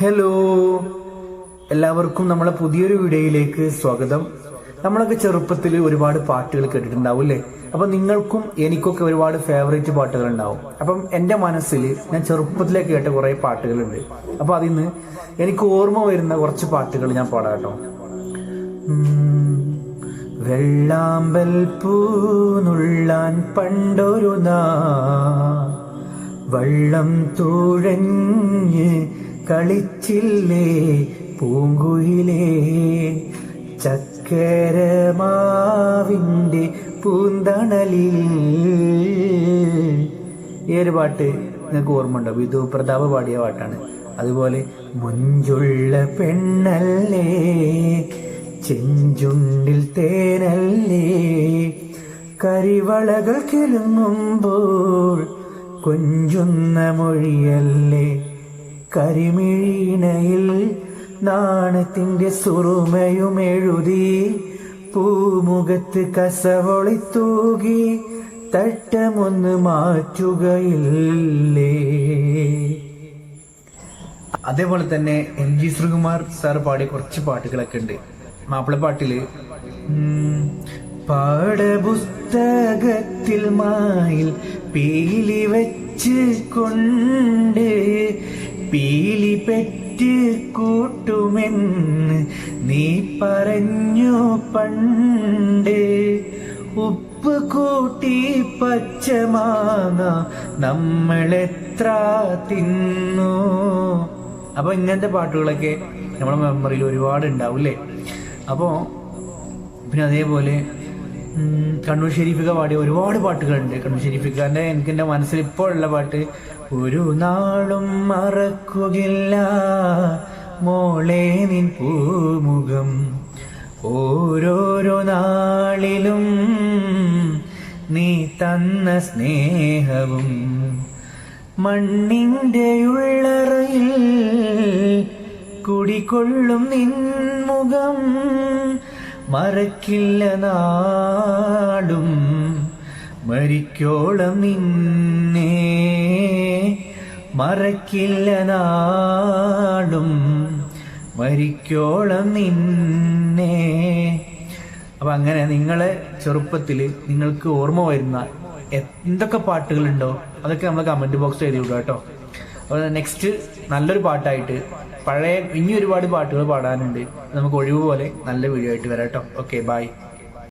Hello എല്ലാവർക്കും നമ്മളെ പുതിയൊരു വീഡിയോയിലേക്ക് സ്വാഗതം. നമ്മളൊക്കെ ചെറുപ്പത്തിൽ ഒരുപാട് പാട്ടുകൾ കേട്ടിട്ടുണ്ടാവും അല്ലേ? അപ്പൊ നിങ്ങൾക്കും എനിക്കൊക്കെ ഒരുപാട് ഫേവറേറ്റ് പാട്ടുകൾ ഉണ്ടാവും അപ്പം എന്റെ മനസ്സിൽ ഞാൻ ചെറുപ്പത്തിലെ കേട്ട കുറെ പാട്ടുകളുണ്ട്. അപ്പൊ നിന്ന് എനിക്ക് ഓർമ്മ വരുന്ന കുറച്ച് പാട്ടുകൾ ഞാൻ പാടാം കേട്ടോ. വെള്ളാമ്പൽ പൂനുള്ളാൻ പണ്ടൊരു നാ വള്ളം തുഴഞ്ഞ് കളിച്ചില്ലേ? പൂങ്കുയിലേ ചക്കരമാവിന്റെ പൂന്തണലിൽ. ഈ ഒരു പാട്ട് നിങ്ങൾക്ക് ഓർമ്മ ഉണ്ടോ വിധു പ്രതാപ് പാടിയ പാട്ടാണ്. അതുപോലെ മുഞ്ചുള്ള പെണ്ണല്ലേ ചെഞ്ചുണ്ടിൽ തേനല്ലേ കരിവളകൾ കിലുങ്ങുമ്പോൾ കൊഞ്ചുന്ന മൊഴിയല്ലേ കരിമിഴീനയിൽ നാണത്തിന്റെ സുറുമയും എഴുതി പൂമുഖത്ത് കസവൊളിത്തൂകി തട്ടമൊന്ന് മാറ്റുകയില്ലേ? അതേപോലെ തന്നെ എം ജി ശ്രീകുമാർ സാർ പാടിയ കുറച്ച് പാട്ടുകളൊക്കെ ഉണ്ട്. മാപ്പിളപ്പാട്ടിൽ പാഠപുസ്തകത്തിൽ മായിൽ പീലി വെച്ച് കൊണ്ട് പീലി പെറ്റ് കൂട്ടുമെന്ന് നീ പറഞ്ഞു പണ്ട്. ഉപ്പ് കൂട്ടി പച്ചമാങ്ങ നമ്മളെത്ര തിന്നു. അപ്പൊ ഇങ്ങനത്തെ പാട്ടുകളൊക്കെ നമ്മുടെ മെമ്മറിയിൽ ഒരുപാട് ഉണ്ടാവും അല്ലേ? അപ്പോ പിന്നെ അതേപോലെ കണ്ണൂർ ഷെരീഫിക്ക പാടിയ ഒരുപാട് പാട്ടുകളുണ്ട്. കണ്ണൂർ ഷെരീഫിക്കാന്റെ എനിക്ക് എന്റെ മനസ്സിൽ ഇപ്പോൾ ഉള്ള പാട്ട് ഒരു നാളും മറക്കുകയില്ല മോളെ നിൻ പൂമുഖം. ഓരോരോ നാളിലും നീ തന്ന സ്നേഹവും മണ്ണിന്റെ ഉള്ളറയിൽ കുടികൊള്ളും നിൻമുഖം മറക്കില്ല നാടും മരിക്കോളം നിന്നെ മറക്കില്ല നാടും മരിക്കോളം നിന്നെ. അപ്പൊ അങ്ങനെ നിങ്ങളെ ചെറുപ്പത്തിൽ നിങ്ങൾക്ക് ഓർമ്മ വരുന്ന എന്തൊക്കെ പാട്ടുകളുണ്ടോ? അതൊക്കെ നമ്മൾ കമന്റ് ബോക്സ് എഴുതി വിടുക കേട്ടോ. അപ്പോൾ നെക്സ്റ്റ് നല്ലൊരു പാട്ടായിട്ട് പഴയ ഇനി ഒരുപാട് പാട്ടുകൾ പാടാനുണ്ട്. നമുക്ക് ഒഴിവ് പോലെ നല്ല വീഡിയോ ആയിട്ട് വരാം കേട്ടോ ഓക്കെ ബൈ